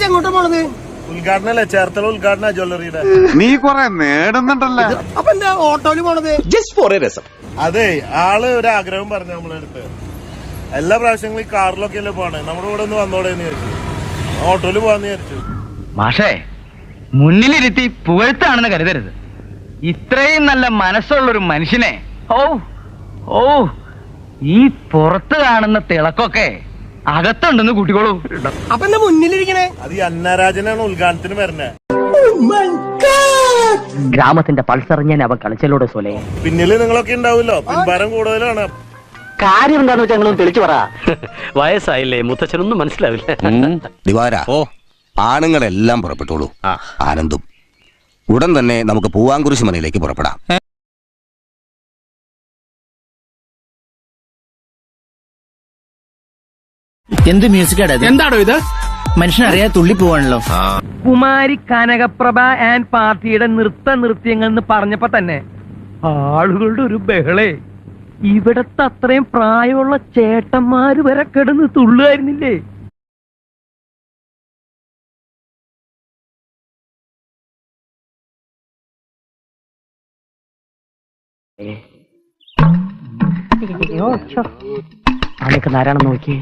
വെച്ച് എങ്ങോട്ട് പോണത്? ഉദ്ഘാടനല്ലേ? ചേർത്തല ഉദ്ഘാടന ജ്വല്ലറിയുടെ. നീ കൊറേ നേടുന്നുണ്ടല്ലോ. അപ്പൊ എന്താ ഓട്ടോയിൽ പോണത്? ജസ്റ്റ് ഫോർ എ രസം അതെ ആൾ ഒരു ആഗ്രഹം പറഞ്ഞു നമ്മളെ അടുത്ത് എല്ലാ പ്രാവശ്യങ്ങളും ഈ കാറിലൊക്കെ അല്ലേ പോണേ? നമ്മുടെ കൂടെ ഒന്ന് വന്നോടെ എന്ന് വിചാരിച്ചു. ഓട്ടോയിൽ പോവാന്ന് വിചാരിച്ചു. മാഷേ മുന്നിലിരുത്തി പുകഴ്ത്താണെന്ന് കരുതരുത്. ഇത്രയും നല്ല മനസ്സുള്ള ഒരു മനുഷ്യനെ ഓ ഓ ഈ പുറത്ത് കാണുന്ന തിളക്കൊക്കെ അകത്തുണ്ടെന്ന് കൂട്ടിക്കോളൂ. അപ്പൊ എന്താ മുന്നിലിരിക്കണേ? അത് ഈ അന്നരാജനാണ് ഉദ്ഘാടനത്തിന് വരുന്നത് ഗ്രാമത്തിന്റെ പൾസറിഞ്ഞാൻ അവൻ കളിച്ചലോടെ സോലെ. പിന്നിൽ നിങ്ങളൊക്കെ ഉണ്ടാവുമല്ലോ. പിൻഭാരം കൂടുതലാണ്. കാര്യം എന്താന്ന് വെച്ചാൽ നിങ്ങളൊന്ന് തെളിച്ചു പറ. വയസ്സായില്ലേ? മുത്തച്ഛനൊന്നും മനസ്സിലാവില്ല. ദിവാര ഓ. ആണുങ്ങളെല്ലാം പുറപ്പെട്ടോളൂ ആനന്ദും. ഉടൻ തന്നെ നമുക്ക് പൂവാങ്കുരിശ് മനയിലേക്ക് പുറപ്പെടാം. എന്ത് മ്യൂസിക് എന്താണോ ഇത്? മനുഷ്യനറിയാതെ തുള്ളി പോവാണല്ലോ. കുമാരി കനകപ്രഭ ആൻഡ് പാർട്ടിയുടെ നൃത്ത നൃത്യങ്ങൾ എന്ന് പറഞ്ഞപ്പോ തന്നെ ആളുകളുടെ ഒരു ബഹളേ. ഇവിടത്തെ അത്രയും പ്രായമുള്ള ചേട്ടന്മാര് വരെ കിടന്ന് തുള്ളുമായിരുന്നില്ലേ അനക്ക് നാരായണം നോക്കി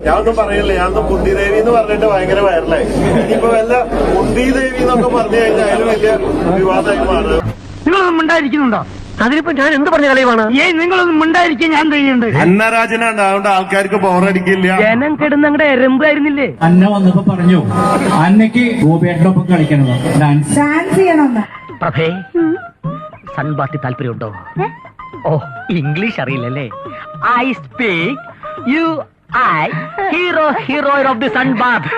ഞാൻ ഒന്നും പറയില്ല ഞാൻ കുന്തി ദേവി എന്ന് പറഞ്ഞിട്ട് ഭയങ്കര വൈറലായി ഇനിയിപ്പോ വല്ല കുന്തി ദേവി എന്നൊക്കെ പറഞ്ഞു കഴിഞ്ഞാൽ അതിന് വലിയ വിവാദമായി മാറുക നിങ്ങളൊന്നും മിണ്ടായിരിക്കുന്നുണ്ടോ? അതിനിപ്പോ ഞാൻ എന്ത് പറഞ്ഞ കളിയുമാണ് ഏയ് നിങ്ങളൊന്നും മിണ്ടായിരിക്കാൻ ഞാൻ ചെയ്യുന്നുണ്ട് അന്നരാജനാണ്. അതുകൊണ്ട് ആൾക്കാർക്ക് ബോറടിക്കില്ല ജനം കിടന്ന് അങ്ങടെ എരമ്പായിരുന്നില്ലേ അന്ന വന്നപ്പോ പറഞ്ഞു അന്നയ്ക്ക് ഗോപിയേട്ടനൊപ്പം കളിക്കണം ഡാൻസ് പ്രഭേ സൺബാത്തി താല്പര്യമുണ്ടോ? ഓ English അറിയില്ലല്ലേ I speak you I hero hero of the sunbath